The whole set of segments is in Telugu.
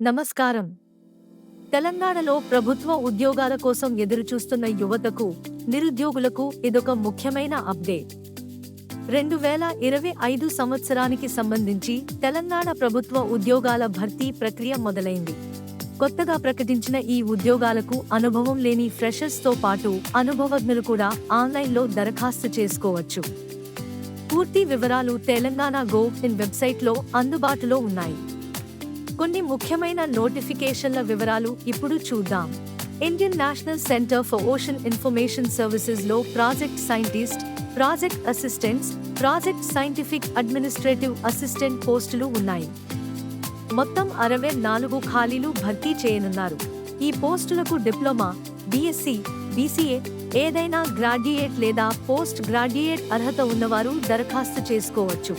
నమస్కారం. తెలంగాణలో ప్రభుత్వ ఉద్యోగాల కోసం ఎదురుచూస్తున్న యువతకు నిరుద్యోగులకు ఇదొక ముఖ్యమైన అప్డేట్. రెండు వేల ఇరవై ఐదు సంవత్సరానికి సంబంధించి తెలంగాణ ప్రభుత్వ ఉద్యోగాల భర్తీ ప్రక్రియ మొదలైంది. కొత్తగా ప్రకటించిన ఈ ఉద్యోగాలకు అనుభవం లేని ఫ్రెషర్స్తో పాటు అనుభవజ్ఞులు కూడా ఆన్లైన్లో దరఖాస్తు చేసుకోవచ్చు. పూర్తి వివరాలు తెలంగాణ గోవ్ ఇన్ వెబ్సైట్లో అందుబాటులో ఉన్నాయి. కొన్ని ముఖ్యమైన నోటిఫికేషన్ల వివరాలు ఇప్పుడు చూద్దాం. Indian national centre for ocean information సర్వీసెస్లో project scientist project assistants project scientific administrative assistant పోస్టులు ఉన్నాయి. మొత్తం అరవై నాలుగు ఖాళీలు భర్తీ చేయనున్నారు. ఈ పోస్టులకు డిప్లొమా బీఎస్సీ బీసీఏ ఏదైనా గ్రాడ్యుయేట్ లేదా పోస్ట్ గ్రాడ్యుయేట్ అర్హత ఉన్నవారు దరఖాస్తు చేసుకోవచ్చు.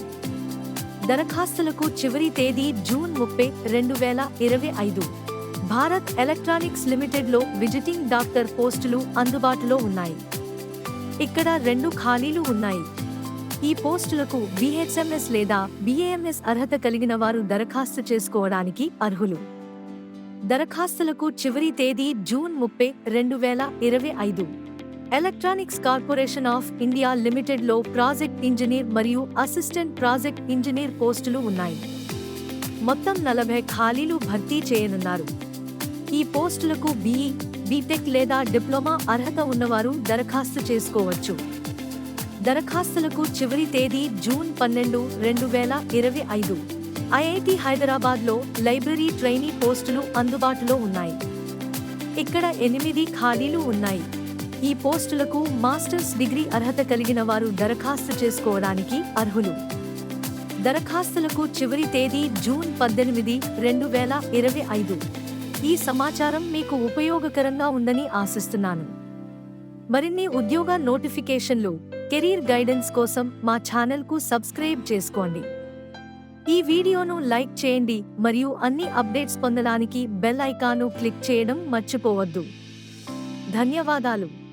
దరఖాస్తులకు చివరి తేదీ జూన్ ముప్పై రెండు వేల ఇరవై ఐదు. భారత్ ఎలక్ట్రానిక్స్ లిమిటెడ్లో విజిటింగ్ డాక్టర్ పోస్టులు అందుబాటులో ఉన్నాయి. ఇక్కడ రెండు ఖాళీలు ఉన్నాయి. ఈ పోస్టులకు బిహెచ్ఎంఎస్ లేదా బిఏఎంఎస్ అర్హత కలిగిన వారు దరఖాస్తు చేసుకోవడానికి అర్హులు. దరఖాస్తులకు చివరి తేదీ జూన్ ముప్పై రెండు వేల ఇరవై ఐదు. ఎలక్ట్రానిక్స్ కార్పొరేషన్ ఆఫ్ ఇండియా లిమిటెడ్లో ప్రాజెక్ట్ ఇంజనీర్ మరియు అసిస్టెంట్ ప్రాజెక్ట్ ఇంజనీర్ పోస్టులు ఉన్నాయి. మొత్తం నలభై ఖాళీలు భర్తీ చేయనున్నారు. ఈ పోస్టులకు బీఈ బీటెక్ లేదా డిప్లొమా అర్హత ఉన్నవారు దరఖాస్తు చేసుకోవచ్చు. దరఖాస్తులకు చివరి తేదీ జూన్ పన్నెండు రెండు వేల ఇరవై ఐదు. ఐఐటి హైదరాబాద్లో లైబ్రరీ ట్రైనీ పోస్టులు అందుబాటులో ఉన్నాయి. ఇక్కడ ఎనిమిది ఖాళీలు ఉన్నాయి. ఈ పోస్టులకు మాస్టర్స్ డిగ్రీ అర్హత కలిగిన వారు దరఖాస్తు చేసుకోవడానికి అర్హులు. దరఖాస్తులకు చివరి తేదీ జూన్ పద్దెనిమిది రెండు వేల ఇరవై ఐదు. ఈ సమాచారం మీకు ఉపయోగకరంగా ఉందని ఆశిస్తున్నాను. మరిన్ని ఉద్యోగ నోటిఫికేషన్లు కెరీర్ గైడెన్స్ కోసం మా ఛానల్కు సబ్స్క్రైబ్ చేసుకోండి. ఈ వీడియోను లైక్ చేయండి మరియు అన్ని అప్డేట్స్ పొందడానికి బెల్ ఐకాను క్లిక్ చేయడం మర్చిపోవద్దు. ధన్యవాదాలు.